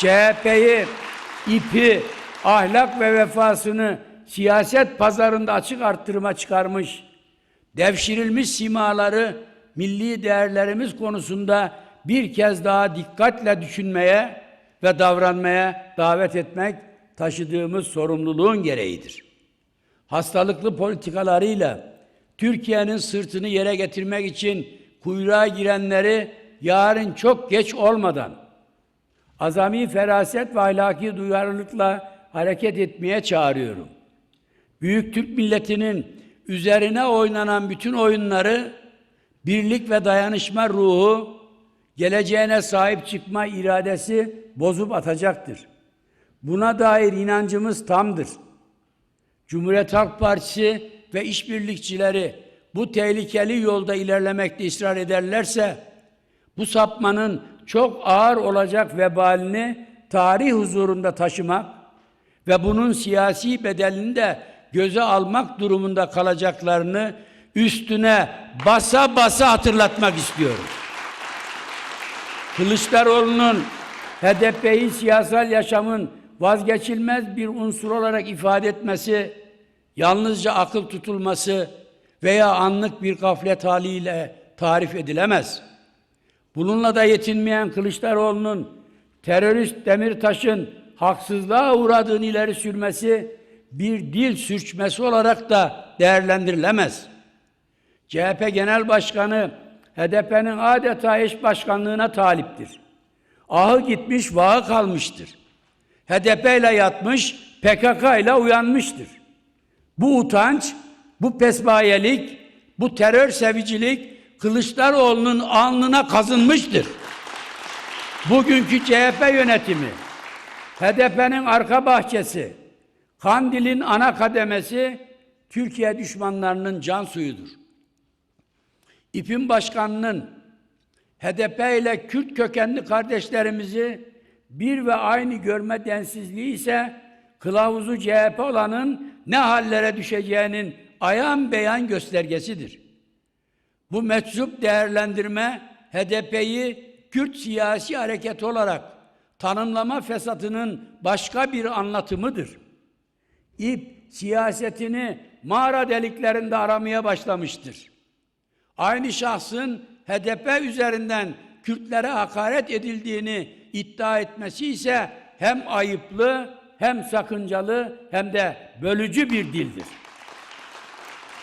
CHP'yi, ipi, ahlak ve vefasını siyaset pazarında açık arttırıma çıkarmış, devşirilmiş simaları milli değerlerimiz konusunda bir kez daha dikkatle düşünmeye ve davranmaya davet etmek taşıdığımız sorumluluğun gereğidir. Hastalıklı politikalarıyla Türkiye'nin sırtını yere getirmek için kuyruğa girenleri yarın çok geç olmadan azami feraset ve ahlaki duyarlılıkla hareket etmeye çağırıyorum. Büyük Türk milletinin üzerine oynanan bütün oyunları birlik ve dayanışma ruhu, geleceğine sahip çıkma iradesi bozup atacaktır. Buna dair inancımız tamdır. Cumhuriyet Halk Partisi ve işbirlikçileri bu tehlikeli yolda ilerlemekte ısrar ederlerse bu sapmanın çok ağır olacak vebalini tarih huzurunda taşımak ve bunun siyasi bedelini de göze almak durumunda kalacaklarını üstüne basa basa hatırlatmak istiyorum. Kılıçdaroğlu'nun HDP'yi siyasal yaşamın vazgeçilmez bir unsur olarak ifade etmesi, yalnızca akıl tutulması veya anlık bir gaflet haliyle tarif edilemez. Bununla da yetinmeyen Kılıçdaroğlu'nun terörist Demirtaş'ın haksızlığa uğradığını ileri sürmesi bir dil sürçmesi olarak da değerlendirilemez. CHP Genel Başkanı HDP'nin adeta eş başkanlığına taliptir. Ahı gitmiş, vağı kalmıştır. HDP ile yatmış, PKK ile uyanmıştır. Bu utanç, bu pesbayelik, bu terör sevicilik Kılıçdaroğlu'nun alnına kazınmıştır. Bugünkü CHP yönetimi, HDP'nin arka bahçesi, Kandil'in ana kademesi Türkiye düşmanlarının can suyudur. İP'in başkanının HDP ile Kürt kökenli kardeşlerimizi bir ve aynı görme densizliği ise kılavuzu CHP olanın ne hallere düşeceğinin ayan beyan göstergesidir. Bu meczup değerlendirme HDP'yi Kürt siyasi hareket olarak tanımlama fesatının başka bir anlatımıdır. İP siyasetini mağara deliklerinde aramaya başlamıştır. Aynı şahsın HDP üzerinden Kürtlere hakaret edildiğini iddia etmesi ise hem ayıplı hem sakıncalı hem de bölücü bir dildir.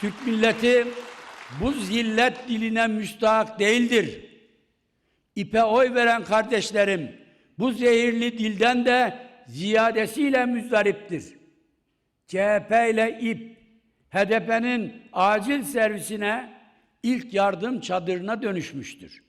Türk milleti bu zillet diline müstahak değildir. İpe oy veren kardeşlerim bu zehirli dilden de ziyadesiyle müzdariptir. CHP ile İP, HDP'nin acil servisine ilk yardım çadırına dönüşmüştür.